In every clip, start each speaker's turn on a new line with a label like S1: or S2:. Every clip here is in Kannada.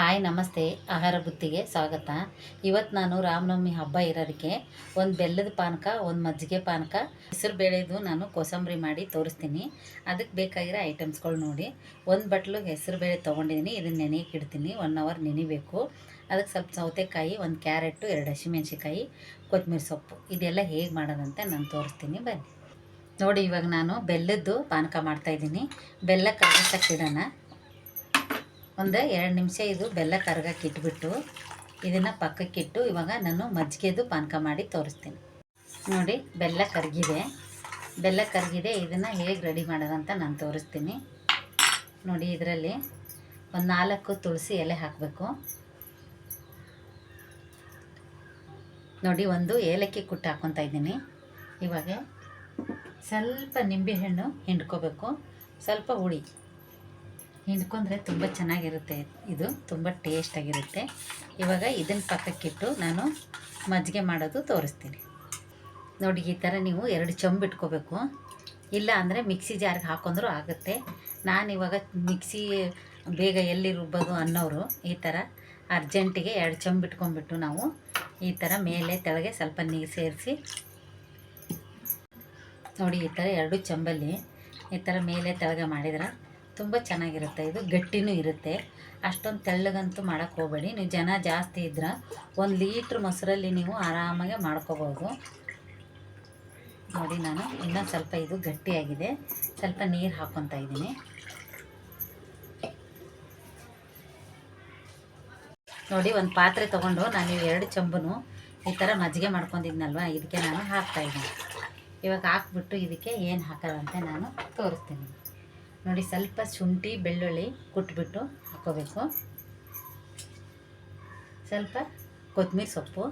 S1: ಹಾಯ್, ನಮಸ್ತೆ. ಆಹಾರ ಬುತ್ತಿಗೆ ಸ್ವಾಗತ. ಇವತ್ತು ನಾನು ರಾಮನವಮಿ ಹಬ್ಬ ಇರೋದಕ್ಕೆ ಒಂದು ಬೆಲ್ಲದ ಪಾನಕ, ಒಂದು ಮಜ್ಜಿಗೆ ಪಾನಕ, ಹೆಸರು ಬೇಳೆದು ನಾನು ಕೋಸಂಬರಿ ಮಾಡಿ ತೋರಿಸ್ತೀನಿ. ಅದಕ್ಕೆ ಬೇಕಾಗಿರೋ ಐಟಮ್ಸ್ಗಳು ನೋಡಿ. ಒಂದು ಬಟ್ಲು ಹೆಸರು ಬೇಳೆ ತೊಗೊಂಡಿದ್ದೀನಿ ಇದನ್ನು ನೆನೆಯಕ್ಕೆ ಇಡ್ತೀನಿ. ಒನ್ ಅವರ್ ನೆನಿಬೇಕು. ಅದಕ್ಕೆ ಸ್ವಲ್ಪ ಸೌತೆಕಾಯಿ, ಒಂದು ಕ್ಯಾರೆಟು ಎರಡು ಹಸಿಮೆಣ್ಸಿಕಾಯಿ ಕೊತ್ತಂಬರಿ ಸೊಪ್ಪು. ಇದೆಲ್ಲ ಹೇಗೆ ಮಾಡೋದಂತ ನಾನು ತೋರಿಸ್ತೀನಿ. ಬನ್ನಿ. ನೋಡಿ, ಇವಾಗ ನಾನು ಬೆಲ್ಲದ್ದು ಪಾನಕ ಮಾಡ್ತಾಯಿದ್ದೀನಿ ಬೆಲ್ಲ ಕರಗಿಸಕ್ಕಿಡೋಣ ಒಂದು ಎರಡು ನಿಮಿಷ ಇದು ಬೆಲ್ಲ ಕರಗಕ್ಕೆ ಇಟ್ಬಿಟ್ಟು ಇದನ್ನು ಪಕ್ಕಕ್ಕಿಟ್ಟು ಇವಾಗ ನಾನು ಮಜ್ಜಿಗೆದು ಪಾನಕ ಮಾಡಿ ತೋರಿಸ್ತೀನಿ. ನೋಡಿ, ಬೆಲ್ಲ ಕರಗಿದೆ. ಬೆಲ್ಲ ಕರಗಿದೆ, ಇದನ್ನು ಹೇಗೆ ರೆಡಿ ಮಾಡೋದಂತ ನಾನು ತೋರಿಸ್ತೀನಿ. ನೋಡಿ, ಇದರಲ್ಲಿ ಒಂದು ನಾಲ್ಕು ತುಳಸಿ ಎಲೆ ಹಾಕಬೇಕು. ನೋಡಿ, ಒಂದು ಏಲಕ್ಕಿ ಕುಟ್ಟು ಹಾಕ್ಕೊತಾ ಇದ್ದೀನಿ. ಇವಾಗ ಸ್ವಲ್ಪ ನಿಂಬೆಹಣ್ಣು ಹಿಂಡ್ಕೋಬೇಕು. ಸ್ವಲ್ಪ ಹುಳಿ. ಹಿಂಡ್ಕೊಂಡ್ರೆ ತುಂಬ ಚೆನ್ನಾಗಿರುತ್ತೆ ಇದು, ತುಂಬ ಟೇಸ್ಟಾಗಿರುತ್ತೆ ಇವಾಗ ಇದನ್ನು ಪಕ್ಕಕ್ಕಿಟ್ಟು ನಾನು ಮಜ್ಜಿಗೆ ಮಾಡೋದು ತೋರಿಸ್ತೀನಿ. ನೋಡಿ, ಈ ಥರ ನೀವು ಎರಡು ಚಂಬು ಇಟ್ಕೋಬೇಕು. ಇಲ್ಲ ಅಂದರೆ ಮಿಕ್ಸಿ ಜಾರ್ಗೆ ಹಾಕೊಂಡ್ರು ಆಗುತ್ತೆ. ನಾನು ಇವಾಗ ಮಿಕ್ಸಿ ಬೇಗ ಎಲ್ಲಿ ರುಬ್ಬೋದು ಅನ್ನೋರು ಈ ಥರ ಅರ್ಜೆಂಟಿಗೆ ಎರಡು ಚಂಬ್ ಇಟ್ಕೊಂಡ್ಬಿಟ್ಟು ನಾವು ಈ ಥರ ಮೇಲೆ ತೆಳಗೆ ಸ್ವಲ್ಪ ನೀರು ಸೇರಿಸಿ, ನೋಡಿ, ಈ ಥರ ಎರಡು ಚಂಬಲ್ಲಿ ಈ ಥರ ಮೇಲೆ ತೆಳಗೆ ಮಾಡಿದ್ರೆ ತುಂಬ ಚೆನ್ನಾಗಿರುತ್ತೆ. ಇದು ಗಟ್ಟಿನೂ ಇರುತ್ತೆ. ಅಷ್ಟೊಂದು ತೆಳ್ಳಗಂತೂ ಮಾಡೋಕ್ಕೆ ಹೋಗಬೇಡಿ. ನೀವು ಜನ ಜಾಸ್ತಿ ಇದ್ರೆ ಒಂದು ಲೀಟ್ರ್ ಮೊಸರಲ್ಲಿ ನೀವು ಆರಾಮಾಗೆ ಮಾಡ್ಕೋಬೋದು ನೋಡಿ ನಾನು ಇನ್ನೊಂದು ಸ್ವಲ್ಪ ಇದು ಗಟ್ಟಿಯಾಗಿದೆ. ಸ್ವಲ್ಪ ನೀರು ಹಾಕ್ಕೊತಾ ಇದ್ದೀನಿ. ನೋಡಿ ಒಂದು ಪಾತ್ರೆ ತೊಗೊಂಡು ನಾನು ಎರಡು ಚಂಬನು ಈ ಥರ ಮಜ್ಜಿಗೆ ಮಾಡ್ಕೊಂಡಿದ್ನಲ್ವ? ಇದಕ್ಕೆ ನಾನು ಹಾಕ್ತಾಯಿದ್ದೀನಿ ಇವಾಗ ಹಾಕ್ಬಿಟ್ಟು ಇದಕ್ಕೆ ಏನು ಹಾಕೋದಂತೆ ನಾನು ತೋರಿಸ್ತೀನಿ. ನೋಡಿ ಸ್ವಲ್ಪ ಶುಂಠಿ, ಬೆಳ್ಳುಳ್ಳಿ ಕುಟ್ಬಿಟ್ಟು ಹಾಕೋಬೇಕು. ಸ್ವಲ್ಪ ಕೊತ್ತಂಬರಿ ಸೊಪ್ಪು,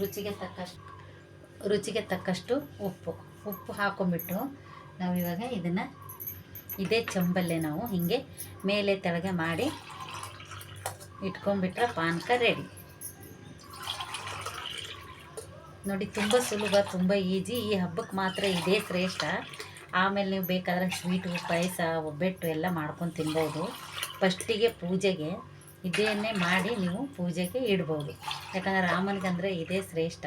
S1: ರುಚಿಗೆ ತಕ್ಕಷ್ಟು ರುಚಿಗೆ ತಕ್ಕಷ್ಟು ಉಪ್ಪು. ಉಪ್ಪು ಹಾಕೊಂಬಿಟ್ಟು ನಾವು ಇವಾಗ ಇದನ್ನು ಇದೇ ಚಂಬಲ್ಲೇ ನಾವು ಹೀಗೆ ಮೇಲೆ ತೆಳಗೆ ಮಾಡಿ ಇಟ್ಕೊಂಡ್ಬಿಟ್ರೆ ಪಾನಕ ರೆಡಿ ನೋಡಿ ತುಂಬ ಸುಲಭ, ತುಂಬ ಈಜಿ ಈ ಹಬ್ಬಕ್ಕೆ ಮಾತ್ರ ಇದೇ ಶ್ರೇಷ್ಠ. ಆಮೇಲೆ ನೀವು ಬೇಕಾದ್ರೆ ಸ್ವೀಟು, ಪಾಯಸ, ಒಬ್ಬಟ್ಟು ಎಲ್ಲ ಮಾಡ್ಕೊಂಡು ತಿನ್ಬೋದು. ಫಸ್ಟಿಗೆ ಪೂಜೆಗೆ ಇದನ್ನೇ ಮಾಡಿ ನೀವು ಪೂಜೆಗೆ ಇಡ್ಬೋದು. ಯಾಕಂದರೆ ರಾಮನಿಗಂದರೆ ಇದೇ ಶ್ರೇಷ್ಠ.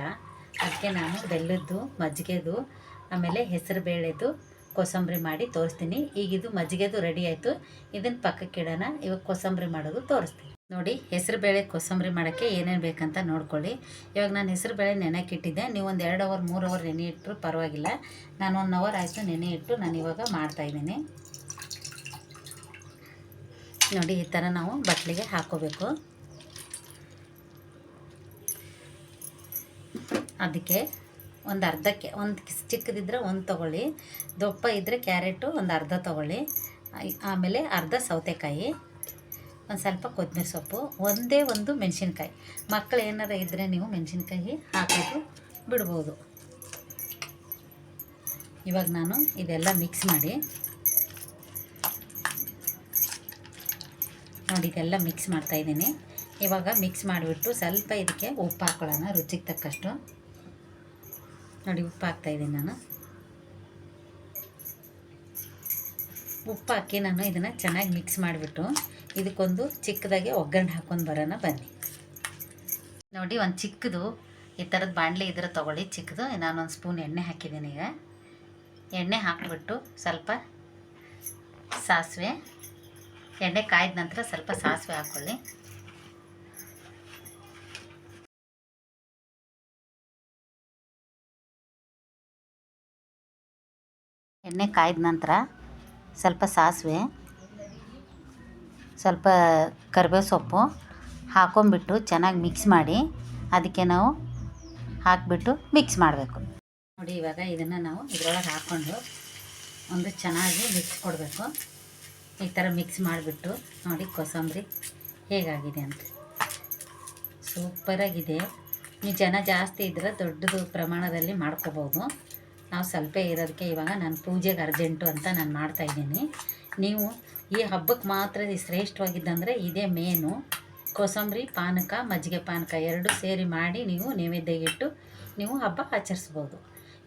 S1: ಅದಕ್ಕೆ ನಾನು ಬೆಲ್ಲದ್ದು, ಮಜ್ಜಿಗೆದು, ಆಮೇಲೆ ಹೆಸರು ಬೇಳೆದು ಕೋಸಂಬರಿ ಮಾಡಿ ತೋರಿಸ್ತೀನಿ. ಈಗ ಇದು ಮಜ್ಜಿಗೆದು ರೆಡಿ ಆಯಿತು. ಇದನ್ನು ಪಕ್ಕಕ್ಕೆ ಇಡೋಣ. ಇವಾಗ ಕೋಸಂಬರಿ ಮಾಡೋದು ತೋರಿಸ್ತೀನಿ. ನೋಡಿ ಹೆಸರುಬೇಳೆ ಕೋಸಂಬರಿ ಮಾಡೋಕ್ಕೆ ಏನೇನು ಬೇಕಂತ ನೋಡ್ಕೊಳ್ಳಿ. ಇವಾಗ ನಾನು ಹೆಸರುಬೇಳೆ ಬೇಳೆ ನೆನೆಕ್ಕೆ ಇಟ್ಟಿದ್ದೆ ನೀವು ಒಂದು ಎರಡು ಅವರ್ ಮೂರು ಅವರ್ ನೆನೆ ಇಟ್ಟರು ಪರವಾಗಿಲ್ಲ. ನಾನು ಒನ್ ಅವರ್ ಆಯಿತು ನೆನೆ ಇಟ್ಟು ನಾನು ಇವಾಗ ಮಾಡ್ತಾಯಿದ್ದೀನಿ ನೋಡಿ, ಈ ಥರ ನಾವು ಬಟ್ಲಿಗೆ ಹಾಕೋಬೇಕು. ಅದಕ್ಕೆ ಒಂದು ಅರ್ಧಕ್ಕೆ, ಒಂದು ಚಿಕ್ಕದಿದ್ದರೆ ಒಂದು ತೊಗೊಳ್ಳಿ, ದೊಪ್ಪ ಇದ್ದರೆ ಕ್ಯಾರೆಟು, ಒಂದು ಅರ್ಧ ತೊಗೊಳ್ಳಿ. ಆಮೇಲೆ ಅರ್ಧ ಸೌತೆಕಾಯಿ, ಒಂದು ಸ್ವಲ್ಪ ಕೊತ್ತಂಬರಿ ಸೊಪ್ಪು, ಒಂದೇ ಒಂದು ಮೆಣಸಿನ್ಕಾಯಿ. ಮಕ್ಕಳು ಏನಾರ ಇದ್ದರೆ ನೀವು ಮೆಣಸಿನ್ಕಾಯಿ ಹಾಕೋದು ಬಿಡ್ಬೋದು. ಇವಾಗ ನಾನು ಇದೆಲ್ಲ ಮಿಕ್ಸ್ ಮಾಡಿ, ನೋಡಿ ಇದೆಲ್ಲ ಮಿಕ್ಸ್ ಮಾಡ್ತಾಯಿದ್ದೀನಿ ಇವಾಗ ಮಿಕ್ಸ್ ಮಾಡಿಬಿಟ್ಟು ಸ್ವಲ್ಪ ಇದಕ್ಕೆ ಉಪ್ಪು ಹಾಕೊಳ್ಳೋಣ, ರುಚಿಗೆ ತಕ್ಕಷ್ಟು. ನೋಡಿ ಉಪ್ಪು ಹಾಕ್ತಾಯಿದ್ದೀನಿ ನಾನು. ಉಪ್ಪು ಹಾಕಿ ನಾನು ಇದನ್ನು ಚೆನ್ನಾಗಿ ಮಿಕ್ಸ್ ಮಾಡಿಬಿಟ್ಟು ಇದಕ್ಕೊಂದು ಚಿಕ್ಕದಾಗಿ ಒಗ್ಗರಣೆ ಹಾಕ್ಕೊಂಡು ಬರೋಣ, ಬನ್ನಿ. ನೋಡಿ, ಒಂದು ಚಿಕ್ಕದು, ಈ ಥರದ ಬಾಣಲೆ ಇದ್ರೆ ತೊಗೊಳ್ಳಿ, ಚಿಕ್ಕದು. ನಾನೊಂದು ಸ್ಪೂನ್ ಎಣ್ಣೆ ಹಾಕಿದ್ದೀನಿ ಈಗ. ಎಣ್ಣೆ ಹಾಕಿಬಿಟ್ಟು ಸ್ವಲ್ಪ ಸಾಸಿವೆ. ಎಣ್ಣೆ ಕಾಯ್ದ ನಂತರ ಸ್ವಲ್ಪ ಸಾಸಿವೆ ಹಾಕ್ಕೊಳ್ಳಿ ಎಣ್ಣೆ ಕಾಯ್ದ ನಂತರ ಸ್ವಲ್ಪ ಸಾಸಿವೆ, ಸ್ವಲ್ಪ ಕರಿಬೇವು ಸೊಪ್ಪು ಹಾಕೊಂಬಿಟ್ಟು ಚೆನ್ನಾಗಿ ಮಿಕ್ಸ್ ಮಾಡಿ ಅದಕ್ಕೆ ನಾವು ಹಾಕಿಬಿಟ್ಟು ಮಿಕ್ಸ್ ಮಾಡಬೇಕು. ನೋಡಿ ಇವಾಗ ಇದನ್ನು ನಾವು ಇದರೊಳಗೆ ಹಾಕ್ಕೊಂಡು ಒಂದು ಚೆನ್ನಾಗಿ ಮಿಕ್ಸ್ ಕೊಡಬೇಕು. ಈ ಥರ ಮಿಕ್ಸ್ ಮಾಡಿಬಿಟ್ಟು ನೋಡಿ ಕೋಸಂಬರಿ ಹೇಗಾಗಿದೆ ಅಂತ. ಸೂಪರಾಗಿದೆ. ನೀವು ಜನ ಜಾಸ್ತಿ ಇದ್ದರೆ ದೊಡ್ಡದು ಪ್ರಮಾಣದಲ್ಲಿ ಮಾಡ್ಕೋಬೋದು. ನಾವು ಸ್ವಲ್ಪ ಇರೋದಕ್ಕೆ ಇವಾಗ ನಾನು ಪೂಜೆಗೆ ಅರ್ಜೆಂಟು ಅಂತ ನಾನು ಮಾಡ್ತಾಯಿದ್ದೀನಿ ನೀವು ಈ ಹಬ್ಬಕ್ಕೆ ಮಾತ್ರ ಶ್ರೇಷ್ಠವಾಗಿದ್ದಂದರೆ ಇದೇ ಮೇನು. ಕೋಸಂಬರಿ, ಪಾನಕ, ಮಜ್ಜಿಗೆ ಪಾನಕ ಎರಡು ಸೇರಿ ಮಾಡಿ ನೀವು ನೈವೇದ್ಯಗಿಟ್ಟು ನೀವು ಹಬ್ಬ ಆಚರಿಸ್ಬೋದು.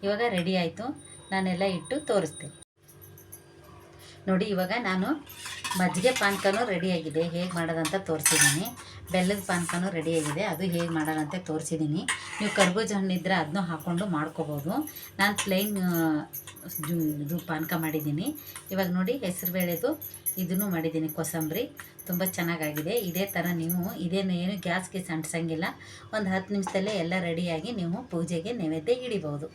S1: ಇವಾಗ ರೆಡಿ ಆಯಿತು. ನಾನೆಲ್ಲ ಇಟ್ಟು ತೋರಿಸ್ತೀನಿ. ನೋಡಿ, ಇವಾಗ ನಾನು ಮಜ್ಜಿಗೆ ಪಾನಕನೂ ರೆಡಿಯಾಗಿದೆ ಹೇಗೆ ಮಾಡೋದಂತ ತೋರಿಸಿದ್ದೀನಿ ಬೆಲ್ಲದ ಪಾನಕನೂ ರೆಡಿಯಾಗಿದೆ ಅದು ಹೇಗೆ ಮಾಡೋದಂತ ತೋರಿಸಿದ್ದೀನಿ ನೀವು ಕರ್ಬೂಜ ಹಣ್ಣಿದ್ರೆ ಅದನ್ನೂ ಹಾಕ್ಕೊಂಡು ಮಾಡ್ಕೋಬೋದು. ನಾನು ಪ್ಲೈನ್ ಇದು ಪಾನಕ ಮಾಡಿದ್ದೀನಿ ಇವಾಗ ನೋಡಿ ಹೆಸರುಬೇಳೆದು ಇದನ್ನು ಮಾಡಿದ್ದೀನಿ ಕೊಸಂಬರಿ. ತುಂಬ ಚೆನ್ನಾಗಾಗಿದೆ. ಇದೇ ಥರ ನೀವು, ಇದೇನು, ಏನು ಗ್ಯಾಸ್ಗೆ ಅಂಟಿಸಂಗಿಲ್ಲ ಒಂದು ಹತ್ತು ನಿಮಿಷದಲ್ಲೇ ಎಲ್ಲ ರೆಡಿಯಾಗಿ ನೀವು ಪೂಜೆಗೆ ನೈವೇದ್ಯ ಹಿಡಿಬೋದು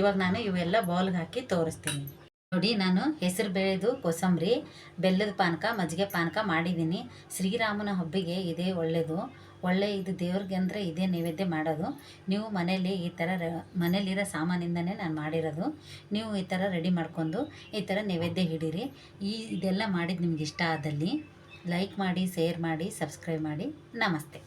S1: ಇವಾಗ ನಾನು ಇವೆಲ್ಲ ಬೌಲ್ಗೆ ಹಾಕಿ ತೋರಿಸ್ತೀನಿ. ನೋಡಿ, ನಾನು ಹೆಸರು ಬೇಳೆದು ಕೋಸಂಬರಿ, ಬೆಲ್ಲದ ಪಾನಕ, ಮಜ್ಜಿಗೆ ಪಾನಕ ಮಾಡಿದ್ದೀನಿ. ಶ್ರೀರಾಮನ ಹಬ್ಬಿಗೆ ಇದೇ ಒಳ್ಳೆಯದು ಒಳ್ಳೆ ಇದು ದೇವ್ರಿಗೆ ಅಂದರೆ ಇದೇ ನೈವೇದ್ಯ ಮಾಡೋದು. ನೀವು ಮನೇಲಿ ಈ ಥರ ಮನೇಲಿರೋ ಸಾಮಾನಿಂದನೇ ನಾನು ಮಾಡಿರೋದು. ನೀವು ಈ ಥರ ರೆಡಿ ಮಾಡ್ಕೊಂಡು ಈ ಥರ ನೈವೇದ್ಯ ಹಿಡೀರಿ ಈ, ಇದೆಲ್ಲ ಮಾಡಿದ್ದು ನಿಮ್ಗೆ ಇಷ್ಟ ಆದಲ್ಲಿ ಲೈಕ್ ಮಾಡಿ, ಶೇರ್ ಮಾಡಿ, ಸಬ್ಸ್ಕ್ರೈಬ್ ಮಾಡಿ. ನಮಸ್ತೆ.